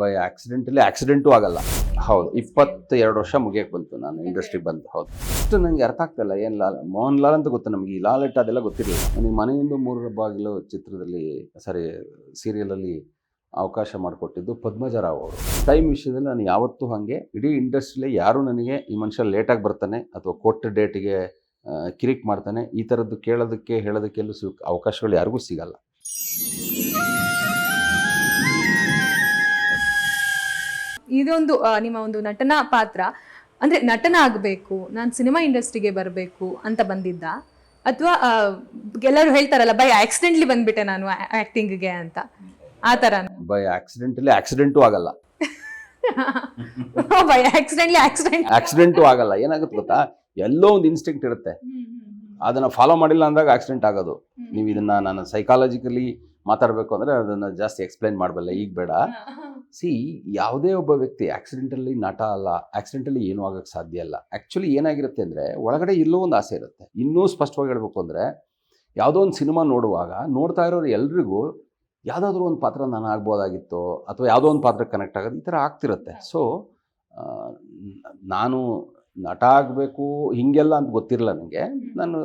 By ಆಕ್ಸಿಡೆಂಟಲ್ಲಿ accident ಆಗಲ್ಲ. ಹೌದು ಇಪ್ಪತ್ತ ಎರಡು ವರ್ಷ ಮುಗಿಯಕ್ಕೆ ಬಂತು ನಾನು ಇಂಡಸ್ಟ್ರಿ ಬಂದು, ಹೌದು. ಅಷ್ಟು ನನಗೆ ಅರ್ಥ ಆಗ್ತಿಲ್ಲ ಏನು ಲಾಲ್ ಮೋಹನ್ ಲಾಲ್ ಅಂತ ಗೊತ್ತು ನಮಗೆ, ಈ ಲಾಲೆಟ್ ಅದೆಲ್ಲ ಗೊತ್ತಿರಲಿಲ್ಲ. ನನಗೆ ಮನೆಯಿಂದ ಮೂರರ ಬಾಗಿಲು ಚಿತ್ರದಲ್ಲಿ, ಸಾರಿ ಸೀರಿಯಲಲ್ಲಿ ಅವಕಾಶ ಮಾಡಿಕೊಟ್ಟಿದ್ದು ಪದ್ಮಜರಾವ್ ಅವರು. ಟೈಮ್ ವಿಷಯದಲ್ಲಿ ನಾನು ಯಾವತ್ತೂ ಹಾಗೆ, ಇಡೀ ಇಂಡಸ್ಟ್ರಿಲಿ ಯಾರು ನನಗೆ ಈ ಮನುಷ್ಯ ಲೇಟಾಗಿ ಬರ್ತಾನೆ ಅಥವಾ ಕೊಟ್ಟ ಡೇಟಿಗೆ ಕಿರಿಕ್ ಮಾಡ್ತಾನೆ, ಈ ಥರದ್ದು ಕೇಳೋದಕ್ಕೆ ಹೇಳೋದಕ್ಕೆಲ್ಲೂ ಸಿಗ್ ಅವಕಾಶಗಳು ಯಾರಿಗೂ ಸಿಗಲ್ಲ. ಇದೊಂದು ನಿಮ್ಮ ಒಂದು ನಟನಾ ಪಾತ್ರ. ಅಂದ್ರೆ ನಟನ ಆಗಬೇಕು ನಾನು ಸಿನಿಮಾ ಇಂಡಸ್ಟ್ರಿಗೆ ಬರಬೇಕು ಅಂತ ಬಂದಿದ್ದ? ಅಥವಾ ಎಲ್ಲರೂ ಹೇಳ್ತಾರಲ್ಲ ಬೈ ಆಕ್ಸಿಡೆಂಟ್ಲಿ ಬಂದ್ಬಿಟ್ಟೆ ನಾನು ಆಕ್ಟಿಂಗ್ಗೆ ಅಂತ. ಆ ಥರ ಬೈ ಆಕ್ಸಿಡೆಂಟಲ್ಲಿ ಆಕ್ಸಿಡೆಂಟು ಆಗಲ್ಲ. ಬೈ ಆಕ್ಸಿಡೆಂಟ್ಲಿ ಆಕ್ಸಿಡೆಂಟ್ ಆಕ್ಸಿಡೆಂಟು ಆಗಲ್ಲ. ಏನಾಗುತ್ತೆ ಗೊತ್ತಾ? ಎಲ್ಲೋ ಒಂದು ಇನ್ಸ್ಟಿಂಕ್ಟ್ ಇರುತ್ತೆ. ಅದನ್ನು ಫಾಲೋ ಮಾಡಿಲ್ಲ ಅಂದಾಗ ಆಕ್ಸಿಡೆಂಟ್ ಆಗೋದು. ನೀವು ಇದನ್ನ ನಾನು ಸೈಕಾಲಜಿಕಲಿ ಮಾತಾಡಬೇಕು ಅಂದರೆ ಅದನ್ನು ಜಾಸ್ತಿ ಎಕ್ಸ್ಪ್ಲೈನ್ ಮಾಡಬಲ್ಲ ಈಗ ಬೇಡ. ಸಿ ಯಾವುದೇ ಒಬ್ಬ ವ್ಯಕ್ತಿ ಆಕ್ಸಿಡೆಂಟಲ್ಲಿ ನಟ ಅಲ್ಲ ಆಕ್ಸಿಡೆಂಟಲ್ಲಿ ಏನೂ ಆಗೋಕ್ಕೆ ಸಾಧ್ಯ ಇಲ್ಲ. ಆ್ಯಕ್ಚುಲಿ ಏನಾಗಿರುತ್ತೆ ಅಂದರೆ, ಒಳಗಡೆ ಇಲ್ಲೋ ಒಂದು ಆಸೆ ಇರುತ್ತೆ. ಇನ್ನೂ ಸ್ಪಷ್ಟವಾಗಿ ಹೇಳಬೇಕು ಅಂದರೆ, ಯಾವುದೋ ಒಂದು ಸಿನಿಮಾ ನೋಡುವಾಗ ನೋಡ್ತಾ ಇರೋರು ಎಲ್ರಿಗೂ ಯಾವುದಾದ್ರೂ ಒಂದು ಪಾತ್ರ ನಾನು ಆಗ್ಬೋದಾಗಿತ್ತು, ಅಥವಾ ಯಾವುದೋ ಒಂದು ಪಾತ್ರ ಕನೆಕ್ಟ್ ಆಗೋದು ಈ ಥರ ಆಗ್ತಿರುತ್ತೆ. ಸೊ ನಾನು ನಟ ಆಗಬೇಕು, ಹೀಗೆಲ್ಲ ಅಂತ ಗೊತ್ತಿರಲ್ಲ ನನಗೆ. ನಾನು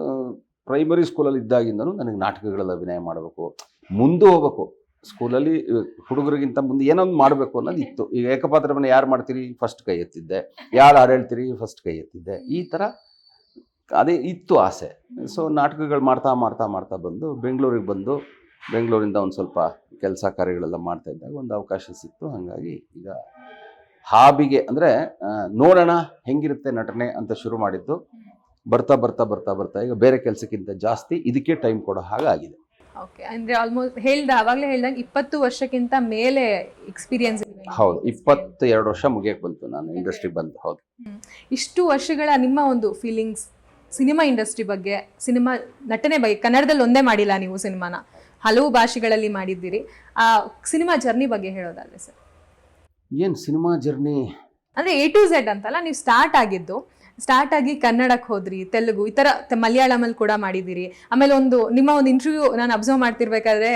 ಪ್ರೈಮರಿ ಸ್ಕೂಲಲ್ಲಿ ಇದ್ದಾಗಿಂದನೂ ನನಗೆ ನಾಟಕಗಳಲ್ಲಿ ಅಭಿನಯ ಮಾಡಬೇಕು. ಮುಂದೆ ಹೋಗ್ಬೇಕು. ಸ್ಕೂಲಲ್ಲಿ ಹುಡುಗರಿಗಿಂತ ಮುಂದೆ ಏನೊಂದು ಮಾಡಬೇಕು ಅನ್ನೋದು ಇತ್ತು. ಈಗ ಏಕಪಾತ್ರವನ್ನು ಯಾರು ಮಾಡ್ತೀರಿ? ಫಸ್ಟ್ ಕೈ ಎತ್ತಿದ್ದೆ. ಯಾರು ಹಾಡು ಹೇಳ್ತೀರಿ? ಫಸ್ಟ್ ಕೈ ಎತ್ತಿದ್ದೆ. ಈ ಥರ ಅದೇ ಇತ್ತು ಆಸೆ. ಸೊ ನಾಟಕಗಳು ಮಾಡ್ತಾ ಮಾಡ್ತಾ ಮಾಡ್ತಾ ಬಂದು, ಬೆಂಗಳೂರಿಗೆ ಬಂದು, ಬೆಂಗಳೂರಿಂದ ಒಂದು ಸ್ವಲ್ಪ ಕೆಲಸ ಕಾರ್ಯಗಳೆಲ್ಲ ಮಾಡ್ತಾ ಇದ್ದಾಗ ಒಂದು ಅವಕಾಶ ಸಿಕ್ತು. ಹಾಗಾಗಿ ಈಗ ಹಾಬಿಗೆ ಅಂದರೆ ನೋಡೋಣ ಹೆಂಗಿರುತ್ತೆ ನಟನೆ ಅಂತ ಶುರು ಮಾಡಿದ್ದು. ಬರ್ತಾ ಬರ್ತಾ ಬರ್ತಾ ಬರ್ತಾ ಈಗ ಬೇರೆ ಕೆಲಸಕ್ಕಿಂತ ಜಾಸ್ತಿ ಇದಕ್ಕೆ ಟೈಮ್ ಕೊಡೋ ಹಾಗಾಗಿದೆ. ಓಕೆ ಅಂದ್ರೆ ಆಲ್ಮೋಸ್ಟ್ ಹೇಳ್ದ ಆವಾಗಲೇ ಹೇಳ್ದಂಗೆ ಇಪ್ಪತ್ತು ವರ್ಷಕ್ಕಿಂತ ಮೇಲೆ ಎಕ್ಸ್ಪೀರಿಯನ್ಸ್ ಹೌದು ಇಪ್ಪತ್ತು ಎರಡು ವರ್ಷ ಮುಗಿಯಕ್ಕೆ ಬಂತು ನಾನು ಇಂಡಸ್ಟ್ರಿ ಬಂದು ಹೌದು. ಇಷ್ಟು ವರ್ಷಗಳ ನಿಮ್ಮ ಒಂದು ಫೀಲಿಂಗ್ಸ್ ಸಿನಿಮಾ ಇಂಡಸ್ಟ್ರಿ ಬಗ್ಗೆ ಸಿನಿಮಾ ನಟನೆ ಬಗ್ಗೆ ಕನ್ನಡದಲ್ಲಿ ಒಂದೇ ಮಾಡಿಲ್ಲ ನೀವು ಸಿನಿಮಾನ ಹಲವು ಭಾಷೆಗಳಲ್ಲಿ ಮಾಡಿದ್ದೀರಿ. ಆ ಸಿನಿಮಾ ಜರ್ನಿ ಬಗ್ಗೆ ಹೇಳೋದಾದ್ರೆ ಸರ್ ಏನು ಸಿನಿಮಾ ಜರ್ನಿ ಅಂದ್ರೆ ಎ ಟು ಝೆಡ್ ಅಂತಲ್ಲ ನೀವು ಸ್ಟಾರ್ಟ್ ಆಗಿದ್ದು ಸ್ಟಾರ್ಟ್ ಆಗಿ ಕನ್ನಡಕ್ಕೆ ಹೋದ್ರಿ ತೆಲುಗು ಈ ಥರ ಮಲಯಾಳಮಲ್ಲಿ ಕೂಡ ಮಾಡಿದ್ದೀರಿ. ಆಮೇಲೆ ಒಂದು ನಿಮ್ಮ ಒಂದು ಇಂಟರ್ವ್ಯೂ ನಾನು ಅಬ್ಸರ್ವ್ ಮಾಡ್ತಿರ್ಬೇಕಾದ್ರೆ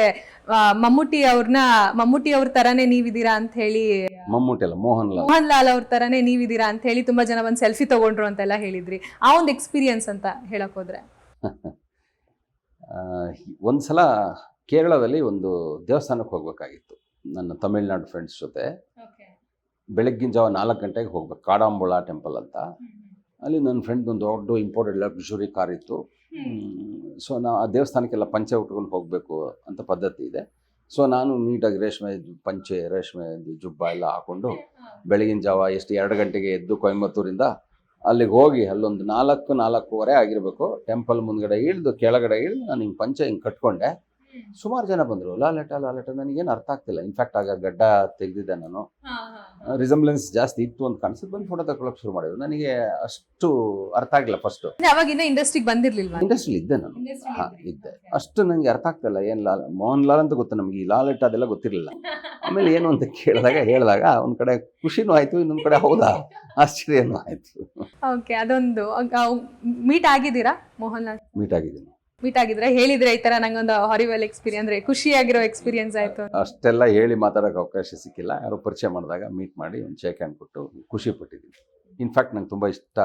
ಮಮ್ಮೂಟಿ ಅವ್ರನ್ನ ಮಮ್ಮೂಟಿ ಅವ್ರ ತರಾನೇ ನೀವಿದ್ದೀರಾ ಅಂತ ಹೇಳಿ. ಮಮ್ಮೂಟಿ ಅಲ್ಲ ಮೋಹನ್ ಲಾಲ್ ಮೋಹನ್ ಲಾಲ್ ಅವ್ರ ತರಾನೇ ನೀವಿದ್ದೀರಾ ಅಂತ ಹೇಳಿ ತುಂಬಾ ಜನ ಒಂದು ಸೆಲ್ಫಿ ತಗೊಂಡ್ರು ಅಂತೆಲ್ಲ ಹೇಳಿದ್ರಿ. ಆ ಒಂದು ಎಕ್ಸ್ಪೀರಿಯನ್ಸ್ ಅಂತ ಹೇಳಕ್ ಹೋದ್ರೆ. ಒಂದ್ಸಲ ಕೇರಳದಲ್ಲಿ ಒಂದು ದೇವಸ್ಥಾನಕ್ಕೆ ಹೋಗ್ಬೇಕಾಗಿತ್ತು. ನನ್ನ ತಮಿಳ್ನಾಡು ಫ್ರೆಂಡ್ಸ್ ಜೊತೆ. ಬೆಳಗ್ಗಿನ ಜಾವ ನಾಲ್ಕು ಗಂಟೆಗೆ ಹೋಗ್ಬೇಕು ಕಾಡಾಂಬುಳ ಟೆಂಪಲ್ ಅಂತ. ಅಲ್ಲಿ ನನ್ನ ಫ್ರೆಂಡ್ ಒಂದು ದೊಡ್ಡ ಇಂಪೋರ್ಟೆಡ್ ಲಕ್ಸುರಿ ಕಾರ್ ಇತ್ತು. ಸೊ ನಾ ಆ ದೇವಸ್ಥಾನಕ್ಕೆಲ್ಲ ಪಂಚೆ ಉಟ್ಕೊಂಡು ಹೋಗಬೇಕು ಅಂತ ಪದ್ಧತಿ ಇದೆ. ಸೊ ನಾನು ನೀಟಾಗಿ ರೇಷ್ಮೆ ಪಂಚೆ ರೇಷ್ಮೆ ಜುಬ್ಬ ಎಲ್ಲ ಹಾಕೊಂಡು ಬೆಳಗಿನ ಜಾವ ಎಷ್ಟು ಎರಡು ಗಂಟೆಗೆ ಎದ್ದು ಕೊಯಂಬತ್ತೂರಿಂದ ಅಲ್ಲಿಗೆ ಹೋಗಿ ಅಲ್ಲೊಂದು ನಾಲ್ಕು ನಾಲ್ಕೂವರೆ ಆಗಿರಬೇಕು. ಟೆಂಪಲ್ ಮುಂದ್ಗಡೆ ಇಳಿದು ಕೆಳಗಡೆ ಇಳಿದು ನಾನು ಹಿಂಗೆ ಪಂಚೆ ಹಿಂಗೆ ಕಟ್ಕೊಂಡೆ. ಸುಮಾರು ಜನ ಬಂದರು. ಲಾಲೆಟ ಲಾಲೆಟ ನನಗೇನು ಅರ್ಥ ಆಗ್ತಿಲ್ಲ. ಇನ್ಫ್ಯಾಕ್ಟ್ ಆಗ ಗಡ್ಡ ತೆಗೆದಿದ್ದೆ ನಾನು. ರಿಸಂಬ್ಲೆನ್ಸ್ ಜಾಸ್ತಿ ಇತ್ತು ಅಂತ ಕಾಣಿಸುತ್ತೆ. ಬಂದು ಫೋಟೋ ತಗೊಳಕ್ ಶುರು ಮಾಡಿದ್ರು. ನನಗೆ ಅಷ್ಟು ಅರ್ಥ ಆಗಿಲ್ಲ ಫಸ್ಟ್ ಇಂಡಸ್ಟ್ರಿಗೆ ಬಂದಿರಲಿಲ್ಲ ಇಂಡಸ್ಟ್ರಿಲಿ ಇದ್ದೆ ನಾನು. ಹಾ ಇದ್ದೆ. ಅಷ್ಟು ನನಗೆ ಅರ್ಥ ಆಗ್ತಿಲ್ಲ. ಏನು ಲಾಲ್ ಮೋಹನ್ ಲಾಲ್ ಅಂತ ಗೊತ್ತು ನಮಗೆ. ಈ ಲಾಲೆಟ್ ಅದೆಲ್ಲ ಗೊತ್ತಿರಲಿಲ್ಲ. ಆಮೇಲೆ ಏನು ಅಂತ ಕೇಳಿದಾಗ ಹೇಳಿದಾಗ ಒಂದ್ ಕಡೆ ಖುಷಿನೂ ಆಯಿತು ಇನ್ನೊಂದು ಕಡೆ ಹೌದಾ? ಆಶ್ಚರ್ಯನೂ ಆಯಿತು. ಓಕೆ ಅದೊಂದು ಮೀಟ್ ಆಗಿದ್ದೀರಾ ಮೋಹನ್ ಲಾಲ್? ಮೀಟ್ ಆಗಿದ್ದೀನಿ. ಮೀಟ್ ಆಗಿದ್ರೆ ಹೇಳಿದ್ರೆ ಈ ತರ ನಂಗೊಂದು ಹಾರಿವಲ್ ಎಕ್ಸ್ಪೀರಿಯನ್ಸ್ ಅಂದ್ರೆ ಖುಷಿಯಾಗಿರೋ ಎಕ್ಸ್ಪೀರಿಯನ್ಸ್ ಆಯ್ತು. ಅಷ್ಟೆಲ್ಲ ಹೇಳಿ ಮಾತಾಡೋಕೆ ಅವಕಾಶ ಸಿಕ್ಕಿಲ್ಲ. ಯಾರು ಪರಿಚಯ ಮಾಡಿದಾಗ ಮೀಟ್ ಮಾಡಿ ಒಂದು ಶೇಕ್ ಹ್ಯಾಂಡ್ ಕೊಟ್ಟು ಖುಷಿ ಪಟ್ಟಿದ್ದೀನಿ. ಇನ್ಫ್ಯಾಕ್ಟ್ ನಂಗೆ ತುಂಬ ಇಷ್ಟ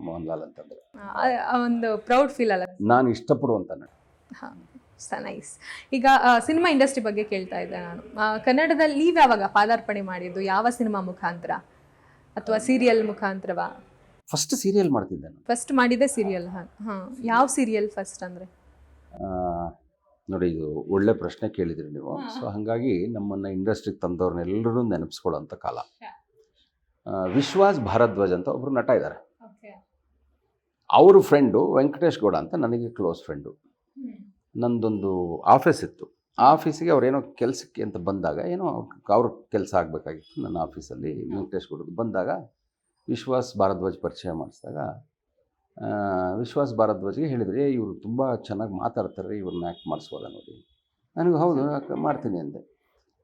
ಮೋಹನ್ ಲಾಲ್ ಅಂತಂದ್ರೆ. ಆ- ಆ ಒಂದು ಪ್ರೌಡ್ ಫೀಲ್ ಅಲ್ಲ. ನಾನು ಇಷ್ಟಪಡುವಂತ ನಟ ನೈಸ್ ಈಗ ಸಿನಿಮಾ ಇಂಡಸ್ಟ್ರಿ ಬಗ್ಗೆ ಕೇಳ್ತಾ ಇದ್ದೆ ನಾನು. ಆ, ಕನ್ನಡದಲ್ಲಿ ನೀವು ಯಾವಾಗ ಪಾದಾರ್ಪಣೆ ಮಾಡಿದ್ದು? ಯಾವ ಸಿನಿಮಾ ಮುಖಾಂತರ? ಅಥವಾ ಸೀರಿಯಲ್ ಮುಖಾಂತರವಾ? ಫಸ್ಟ್ ಸೀರಿಯಲ್ ಮಾಡ್ತಿದ್ದೆ ನಾನು. ಫಸ್ಟ್ ಮಾಡಿದ ಸೀರಿಯಲ್ ಹಾಂ ಯಾವ ಸೀರಿಯಲ್ ಫಸ್ಟ್ ಅಂದ್ರೆ? ನೋಡಿ ಇದು ಒಳ್ಳೆ ಪ್ರಶ್ನೆ ಕೇಳಿದ್ರಿ ನೀವು. ಸೊ ಹಾಗಾಗಿ ನಮ್ಮನ್ನು ಇಂಡಸ್ಟ್ರಿಗೆ ತಂದವ್ರನ್ನೆಲ್ಲರೂ ನೆನಪಿಸ್ಕೊಳ್ಳೋಂಥ ಕಾಲ. ವಿಶ್ವಾಸ್ ಭಾರದ್ವಾಜ್ ಅಂತ ಒಬ್ಬರು ನಟ ಇದ್ದಾರೆ ಅವ್ರ ಫ್ರೆಂಡು ವೆಂಕಟೇಶ್ ಗೌಡ ಅಂತ ನನಗೆ ಕ್ಲೋಸ್ ಫ್ರೆಂಡು ನಂದೊಂದು ಆಫೀಸ್ ಇತ್ತು. ಆಫೀಸಿಗೆ ಅವ್ರೇನೋ ಕೆಲಸಕ್ಕೆ ಅಂತ ಬಂದಾಗ ಏನೋ ಅವ್ರ ಕೆಲಸ ಆಗಬೇಕಾಗಿತ್ತು. ನನ್ನ ಆಫೀಸಲ್ಲಿ ವೆಂಕಟೇಶ್ ಗೌಡದ್ದು ಬಂದಾಗ ವಿಶ್ವಾಸ್ ಭಾರದ್ವಾಜ್ ಪರಿಚಯ ಮಾಡಿಸಿದಾಗ ವಿಶ್ವಾಸ್ ಭಾರದ್ವಾಜ್ಗೆ ಹೇಳಿದ್ರೆ ಇವರು ತುಂಬ ಚೆನ್ನಾಗಿ ಮಾತಾಡ್ತಾರೆ ಇವ್ರನ್ನ ಆ್ಯಕ್ಟ್ ಮಾಡಿಸ್ಬೋದ ನೋಡಿ. ನನಗೆ ಹೌದು ಮಾಡ್ತೀನಿ ಅಂದೆ.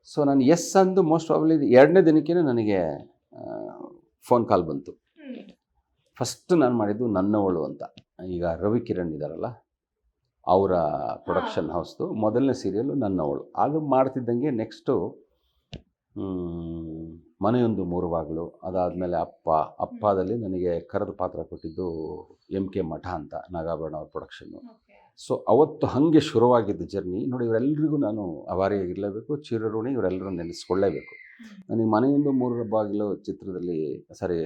ಸೊ ನಾನು ಎಸ್ ಅಂದು ಮೋಸ್ಟ್ ಪ್ರಾಬ್ಲಿ ಎರಡನೇ ದಿನಕ್ಕೇ ನನಗೆ ಫೋನ್ ಕಾಲ್ ಬಂತು. ಫಸ್ಟ್ ನಾನು ಮಾಡಿದ್ದು ನನ್ನವಳು ಅಂತ. ಈಗ ರವಿ ಕಿರಣ್ ಇದ್ದಾರಲ್ಲ ಅವರ ಪ್ರೊಡಕ್ಷನ್ ಹೌಸ್ದು ಮೊದಲನೇ ಸೀರಿಯಲ್ಲು ನನ್ನವಳು. ಅದು ಮಾಡ್ತಿದ್ದಂಗೆ ನೆಕ್ಸ್ಟು ಮನೆಯೊಂದು ಮೂರು ಬಾಗಿಲು ಅದಾದಮೇಲೆ ಅಪ್ಪ ಅಪ್ಪದಲ್ಲಿ ನನಗೆ ಕರೆದ ಪಾತ್ರ ಕೊಟ್ಟಿದ್ದು ಎಂ ಕೆ ಮಠ ಅಂತ ನಾಗಾಭರಣ ಅವ್ರ ಪ್ರೊಡಕ್ಷನ್ನು ಸೊ ಅವತ್ತು ಹಾಗೆ ಶುರುವಾಗಿದ್ದ ಜರ್ನಿ ನೋಡಿ ಇವರೆಲ್ಲರಿಗೂ ನಾನು ಅವಾರಿಯಾಗಿರಲೇಬೇಕು ಚಿರಋಣಿ ಇವರೆಲ್ಲರೂ ನೆನೆಸ್ಕೊಳ್ಳೇಬೇಕು. ನನಗೆ ಮನೆಯೊಂದು ಮೂರರ ಬಾಗಿಲು ಚಿತ್ರದಲ್ಲಿ ಸಾರಿ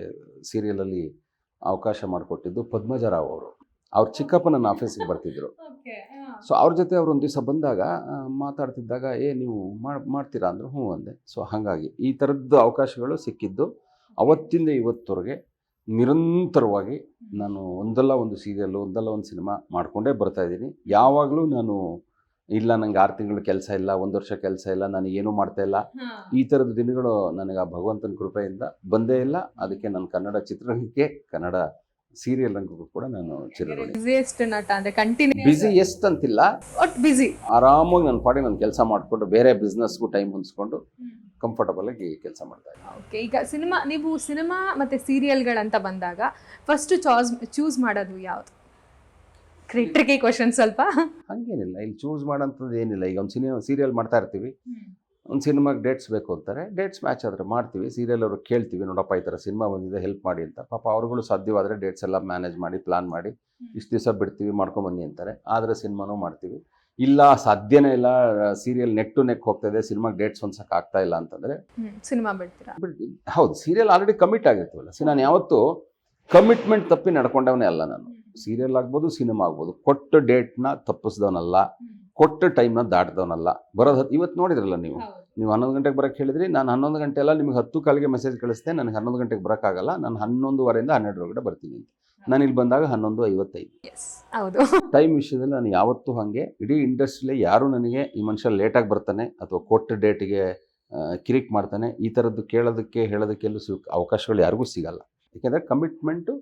ಸೀರಿಯಲಲ್ಲಿ ಅವಕಾಶ ಮಾಡಿಕೊಟ್ಟಿದ್ದು ಪದ್ಮಜರಾವ್ ಅವರು. ಅವ್ರ ಚಿಕ್ಕಪ್ಪ ನನ್ನ ಆಫೀಸಿಗೆ ಬರ್ತಿದ್ರು. ಸೊ ಅವ್ರ ಜೊತೆ ಅವ್ರು ಒಂದು ದಿವಸ ಬಂದಾಗ ಮಾತಾಡ್ತಿದ್ದಾಗ ಏ ನೀವು ಮಾಡ್ ಮಾಡ್ತೀರಾ? ಅಂದ್ರೆ ಹ್ಞೂ ಅಂದೆ. ಸೊ ಹಾಗಾಗಿ ಈ ಥರದ್ದು ಅವಕಾಶಗಳು ಸಿಕ್ಕಿದ್ದು. ಅವತ್ತಿಂದ ಇವತ್ತವರೆಗೆ ನಿರಂತರವಾಗಿ ನಾನು ಒಂದಲ್ಲ ಒಂದು ಸೀರಿಯಲ್ಲು ಒಂದಲ್ಲ ಒಂದು ಸಿನಿಮಾ ಮಾಡಿಕೊಂಡೇ ಬರ್ತಾ ಇದ್ದೀನಿ. ಯಾವಾಗಲೂ ನಾನು ಇಲ್ಲ ನನಗೆ ಆರು ತಿಂಗಳು ಕೆಲಸ ಇಲ್ಲ ಒಂದು ವರ್ಷ ಕೆಲಸ ಇಲ್ಲ ನಾನು ಏನೂ ಮಾಡ್ತಾ ಇಲ್ಲ. ಈ ಥರದ ದಿನಗಳು ನನಗೆ ಆ ಭಗವಂತನ ಕೃಪೆಯಿಂದ ಬಂದೇ ಇಲ್ಲ. ಅದಕ್ಕೆ ನಾನು ಕನ್ನಡ ಚಿತ್ರರಂಗಕ್ಕೆ ಕನ್ನಡ ಸೀರಿಯಲ್ ರಂಗಕ್ಕೂ ಕೂಡ ನಾನು ಚಿರಋಣಿ ಬಿಸಿಯೆಸ್ಟ್ ನಟ ಅಂದ್ರೆ ಕಂಟಿನ್ಯೂ ಬಿಸಿ ಎಷ್ಟು ಅಂತಿಲ್ಲ ಒಟ್ ಬಿಸಿ ಆರಾಮಾಗಿ ನನ್ನ ಪಾಡಿ ನಾನು ಕೆಲಸ ಮಾಡಿಕೊಂಡು ಬೇರೆ ಬಿಸ್ನೆಸ್ಗೂ ಟೈಮ್ ಹೊಂದಿಸ್ಕೊಂಡು ಕಂಫರ್ಟಬಲ್ ಆಗಿ ಕೆಲಸ ಮಾಡ್ತಾ ಇದ್ದೀನಿ. ಓಕೆ ಈಗ ಸಿನಿಮಾ ನೀವು ಸಿನಿಮಾ ಮತ್ತೆ ಸೀರಿಯಲ್ಗಳಂತ ಬಂದಾಗ ಫಸ್ಟ್ ಚಾಸ್ ಚೂಸ್ ಮಾಡೋದು ಯಾವುದು? ಟ್ರಿಕಿ ಕ್ವಶನ್ ಸ್ವಲ್ಪ. ಹಂಗೇನಿಲ್ಲ ಇಲ್ಲಿ ಚೂಸ್ ಮಾಡೋಂಥದ್ದು ಏನಿಲ್ಲ. ಈಗ ಒಂದು ಸಿನಿಮಾ ಸೀರಿಯಲ್ ಮಾಡ್ತಾ ಇರ್ತೀವಿ. ಒಂದು ಸಿನಿಮಾಗೆ ಡೇಟ್ಸ್ ಬೇಕು ಅಂತಾರೆ ಡೇಟ್ಸ್ ಮ್ಯಾಚ್ ಆದರೆ ಮಾಡ್ತೀವಿ. ಸೀರಿಯಲ್ ಅವರು ಕೇಳ್ತೀವಿ ನೋಡಪ್ಪ ಈ ಥರ ಸಿನಿಮಾ ಬಂದಿದೆ ಹೆಲ್ಪ್ ಮಾಡಿ ಅಂತ. ಪಾಪ ಅವ್ರುಗಳು ಸಾಧ್ಯವಾದರೆ ಡೇಟ್ಸ್ ಎಲ್ಲ ಮ್ಯಾನೇಜ್ ಮಾಡಿ ಪ್ಲಾನ್ ಮಾಡಿ ಇಷ್ಟು ದಿವಸ ಬಿಡ್ತೀವಿ ಮಾಡ್ಕೊಂಬನ್ನಿ ಅಂತಾರೆ. ಆದರೆ ಸಿನಿಮಾನೂ ಮಾಡ್ತೀವಿ. ಇಲ್ಲ ಸಾಧ್ಯನೇ ಇಲ್ಲ ಸೀರಿಯಲ್ ನೆಕ್ ಟು ನೆಕ್ ಹೋಗ್ತಾ ಇದೆ ಸಿನಿಮಾಗೆ ಡೇಟ್ಸ್ ಹೊಂದ್ಸಕ್ಕೆ ಆಗ್ತಾ ಇಲ್ಲ ಅಂತಂದರೆ ಸಿನಿಮಾ ಬಿಡ್ತೀರಾ? ಹೌದು ಸೀರಿಯಲ್ ಆಲ್ರೆಡಿ ಕಮಿಟ್ ಆಗಿರ್ತೀವಲ್ಲ. ಸಿ ನಾನು ಯಾವತ್ತೂ ಕಮಿಟ್ಮೆಂಟ್ ತಪ್ಪಿ ನಡ್ಕೊಂಡವನೇ ಅಲ್ಲ ನಾನು. ಸೀರಿಯಲ್ ಆಗ್ಬೋದು ಸಿನಿಮಾ ಆಗ್ಬೋದು ಕೊಟ್ಟ ಡೇಟ್ನ ತಪ್ಪಿಸ್ದವನಲ್ಲ. ಕೊಟ್ಟ ಟೈಮ್ನ ದಾಟ್ದವನಲ್ಲ. ಬರೋದು ಇವತ್ತು ನೋಡಿದ್ರಲ್ಲ ನೀವು? ನೀವು ಹನ್ನೊಂದು ಗಂಟೆಗೆ ಬರೋಕ್ಕೆ ಹೇಳಿದ್ರಿ ನಾನು ಹನ್ನೊಂದು ಗಂಟೆ ಎಲ್ಲ ನಿಮಗೆ ಹತ್ತು ಕಾಲಿಗೆ ಮೆಸೇಜ್ ಕಳಿಸ್ತೆ ನನಗೆ ಹನ್ನೊಂದು ಗಂಟೆಗೆ ಬರೋಕ್ಕಾಗಲ್ಲ ನಾನು ಹನ್ನೊಂದುವರೆಯಿಂದ ಹನ್ನೆರಡರೊಳಗಡೆ ಬರ್ತೀನಿ ಅಂತ. ನಾನು ಇಲ್ಲಿ ಬಂದಾಗ ಹನ್ನೊಂದು ಐವತ್ತೈದು ಎಸ್ ಹೌದು. ಟೈಮ್ ವಿಷಯದಲ್ಲಿ ನಾನು ಯಾವತ್ತೂ ಹಾಗೆ ಇಡೀ ಇಂಡಸ್ಟ್ರಿಲಿ ಯಾರು ನನಗೆ ಈ ಮನುಷ್ಯ ಲೇಟಾಗಿ ಬರ್ತಾನೆ ಅಥವಾ ಕೊಟ್ಟ ಡೇಟಿಗೆ ಕಿರಿಕ್ ಮಾಡ್ತಾನೆ ಈ ಥರದ್ದು ಕೇಳೋದಕ್ಕೆ ಹೇಳೋದಕ್ಕೆಲ್ಲೂ ಸಿಗ್ ಅವಕಾಶಗಳು ಯಾರಿಗೂ ಸಿಗಲ್ಲ. ಯಾಕೆಂದರೆ ಕಮಿಟ್ಮೆಂಟು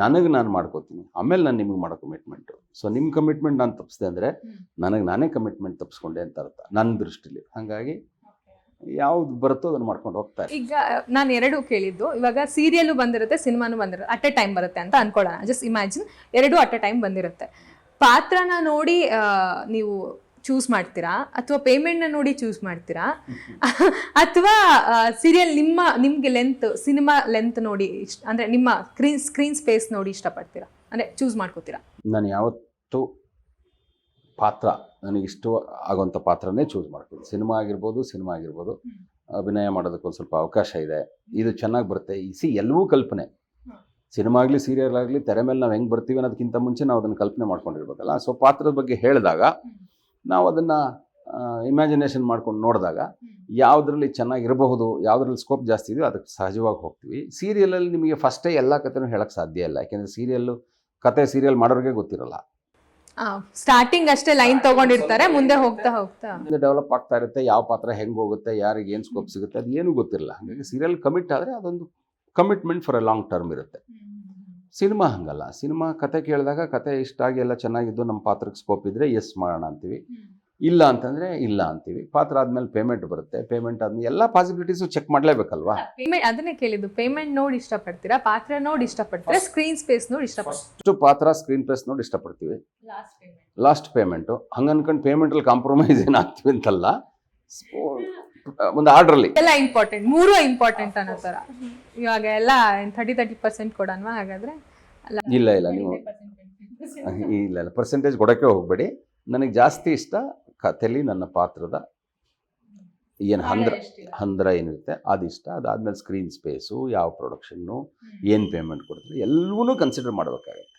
ನನಗೆ ನಾನು ಮಾಡ್ಕೋತೀನಿ. ಆಮೇಲೆ ನಾನು ನಿಮಗೆ ಮಾಡೋ ಕಮಿಟ್ಮೆಂಟು ಸೊ ನಿಮ್ಮ ಕಮಿಟ್ಮೆಂಟ್ ನಾನು ತಪ್ಪಿಸಿದೆ ಅಂದರೆ ನನಗೆ ನಾನೇ ಕಮಿಟ್ಮೆಂಟ್ ತಪ್ಪಿಸ್ಕೊಂಡೆ ಅಂತ ಅರ್ಥ. ನನ್ನ ದೃಷ್ಟಿಲಿ. ಹಾಗಾಗಿ ಯಾವ್ದು ಬರುತ್ತೋ ಅದನ್ನು ಮಾಡ್ಕೊಂಡು ಹೋಗ್ತಾರೆ. ಈಗ ನಾನು ಎರಡು ಕೇಳಿದ್ದು. ಇವಾಗ ಸೀರಿಯಲ್ ಬಂದಿರುತ್ತೆ ಸಿನಿಮಾನು ಬಂದಿರುತ್ತೆ. ಅಟ್ ಎ ಟೈಮ್ ಬರುತ್ತೆ ಅಂತ ಅನ್ಕೊಳ್ಳೋಣ. ಜಸ್ಟ್ ಇಮ್ಯಾಜಿನ್ ಎರಡು ಅಟ್ ಎ ಟೈಮ್ ಬಂದಿರುತ್ತೆ. ಪಾತ್ರನ ನೋಡಿ ನೀವು ಚೂಸ್ ಮಾಡ್ತೀರಾ? ಅಥವಾ ಪೇಮೆಂಟ್ನ ನೋಡಿ ಚೂಸ್ ಮಾಡ್ತೀರಾ? ಅಥವಾ ಸೀರಿಯಲ್ ನಿಮ್ಮ ನಿಮಗೆ ಲೆಂತ್ ಸಿನಿಮಾ ಲೆಂತ್ ನೋಡಿ ಇಷ್ಟ ಅಂದರೆ ನಿಮ್ಮ ಸ್ಕ್ರೀನ್ ಸ್ಕ್ರೀನ್ ಸ್ಪೇಸ್ ನೋಡಿ ಇಷ್ಟಪಡ್ತೀರಾ? ಅಂದರೆ ಚೂಸ್ ಮಾಡ್ಕೋತೀರಾ? ನಾನು ಯಾವತ್ತೂ ಪಾತ್ರ ನನಗೆ ಇಷ್ಟ ಆಗೋಂಥ ಪಾತ್ರನೇ ಚೂಸ್ ಮಾಡ್ತೀನಿ ಸಿನಿಮಾ ಆಗಿರ್ಬೋದು ಸಿನಿಮಾ ಆಗಿರ್ಬೋದು. ಅಭಿನಯ ಮಾಡೋದಕ್ಕೆ ಒಂದು ಸ್ವಲ್ಪ ಅವಕಾಶ ಇದೆ. ಇದು ಚೆನ್ನಾಗಿ ಬರುತ್ತೆ. ಈ ಸಿ ಎಲ್ಲವೂ ಕಲ್ಪನೆ. ಸಿನಿಮಾ ಆಗಲಿ ಸೀರಿಯಲ್ ಆಗಲಿ ತೆರೆ ಮೇಲೆ ನಾವು ಹೆಂಗೆ ಬರ್ತೀವಿ ಅನ್ನೋದಕ್ಕಿಂತ ಮುಂಚೆ ನಾವು ಅದನ್ನು ಕಲ್ಪನೆ ಮಾಡ್ಕೊಂಡಿರ್ಬೇಕಲ್ಲ ಸೊ ಪಾತ್ರದ ಬಗ್ಗೆ ಹೇಳಿದಾಗ ನಾವು ಅದನ್ನು ಇಮ್ಯಾಜಿನೇಷನ್ ಮಾಡ್ಕೊಂಡು ನೋಡಿದಾಗ ಯಾವುದ್ರಲ್ಲಿ ಚೆನ್ನಾಗಿರಬಹುದು ಯಾವುದ್ರಲ್ಲಿ ಸ್ಕೋಪ್ ಜಾಸ್ತಿ ಇದೆಯೋ ಅದಕ್ಕೆ ಸಹಜವಾಗಿ ಹೋಗ್ತೀವಿ. ಸೀರಿಯಲಲ್ಲಿ ನಿಮಗೆ ಫಸ್ಟೇ ಎಲ್ಲ ಕಥೆನೂ ಹೇಳೋಕ್ಕೆ ಸಾಧ್ಯ ಇಲ್ಲ. ಯಾಕೆಂದರೆ ಸೀರಿಯಲ್ಲು ಕತೆ ಸೀರಿಯಲ್ ಮಾಡೋರಿಗೆ ಗೊತ್ತಿರಲ್ಲ. ಸ್ಟಾರ್ಟಿಂಗ್ ಅಷ್ಟೇ ಲೈನ್ ತಗೊಂಡಿರ್ತಾರೆ ಮುಂದೆ ಹೋಗ್ತಾ ಹೋಗ್ತಾ. ಮುಂದೆ ಡೆವಲಪ್ ಆಗ್ತಾ ಇರುತ್ತೆ ಯಾವ ಪಾತ್ರ ಹೆಂಗೆ ಹೋಗುತ್ತೆ ಯಾರಿಗೆ ಏನು ಸ್ಕೋಪ್ ಸಿಗುತ್ತೆ ಅದು ಏನೂ ಗೊತ್ತಿರಲ್ಲ. ಹಾಗಾಗಿ ಸೀರಿಯಲ್ ಕಮಿಟ್ ಆದರೆ ಅದೊಂದು commitment for a long term ಇರುತ್ತೆ. ಸಿನಿಮಾ ಹಂಗಲ್ಲ. ಸಿನಿಮಾ ಕತೆ ಕೇಳಿದಾಗ ಕತೆ ಇಷ್ಟ ಆಗಿ ಎಲ್ಲ ಚೆನ್ನಾಗಿದ್ದು ನಮ್ಮ ಪಾತ್ರಕ್ಕೆ ಸ್ಕೋಪ್ ಇದ್ದರೆ ಎಸ್ ಮಾಡೋಣ ಅಂತೀವಿ. ಇಲ್ಲ ಅಂತಂದರೆ ಇಲ್ಲ ಅಂತೀವಿ. ಪಾತ್ರ ಆದಮೇಲೆ ಪೇಮೆಂಟ್ ಬರುತ್ತೆ. ಪೇಮೆಂಟ್ ಆದ್ಮೇಲೆ ಎಲ್ಲ ಪಾಸಿಬಿಲಿಟೀಸು ಚೆಕ್ ಮಾಡಲೇಬೇಕಲ್ವಾ? ಪೇಮೆಂಟ್ ಅದನ್ನೇ ಕೇಳಿದ್ದು. ಪೇಮೆಂಟ್ ನೋಡಿ ಇಷ್ಟಪಡ್ತೀರಾ? ಪಾತ್ರ ನೋಡಿ ಇಷ್ಟಪಡ್ತೀರಾ? ಸ್ಕ್ರೀನ್ ಸ್ಪೇಸ್ ನೋಡಿ ಇಷ್ಟಪಡ್ತೀರಾ? ಅಷ್ಟು ಪಾತ್ರ ಸ್ಕ್ರೀನ್ ಪ್ಲೇಸ್ ನೋಡಿ ಇಷ್ಟಪಡ್ತೀವಿ. ಲಾಸ್ಟ್ ಪೇಮೆಂಟು ಹಂಗೆ ಅನ್ಕೊಂಡು ಪೇಮೆಂಟಲ್ಲಿ ಕಾಂಪ್ರಮೈಸ್ ಏನಾಗ್ತೀವಿ ಅಂತಲ್ಲ? ಒಂದು ಆರ್ಡ್ರಲ್ಲಿ ಎಲ್ಲ ಇಂಪಾರ್ಟೆಂಟ್ ಮೂರು ಇಂಪಾರ್ಟೆಂಟ್ ಅನ್ನೋ ತರ. ಇವಾಗ ಎಲ್ಲ ಥರ್ಟಿ ತರ್ಟಿ ಪರ್ಸೆಂಟ್ ಕೊಡೋಣವಾ? ಹಾಗಾದ್ರೆ ಅಲ್ಲ. ಇಲ್ಲ ಇಲ್ಲ ನೀವು ಇಲ್ಲ ಇಲ್ಲ ಪರ್ಸೆಂಟೇಜ್ ಕೊಡೋಕ್ಕೆ ಹೋಗಬೇಡಿ. ನನಗೆ ಜಾಸ್ತಿ ಇಷ್ಟ ಕಥೆಲಿ ನನ್ನ ಪಾತ್ರದ ಏನು ಹಂದ್ರ ಹಂದ್ರ ಏನಿರುತ್ತೆ ಅದಿಷ್ಟ ಅದಾದ್ಮೇಲೆ ಸ್ಕ್ರೀನ್ ಸ್ಪೇಸು ಯಾವ ಪ್ರೊಡಕ್ಷನ್ನು ಏನು ಪೇಮೆಂಟ್ ಕೊಡ್ತಾರೆ ಎಲ್ಲವೂ ಕನ್ಸಿಡರ್ ಮಾಡಬೇಕಾಗುತ್ತೆ.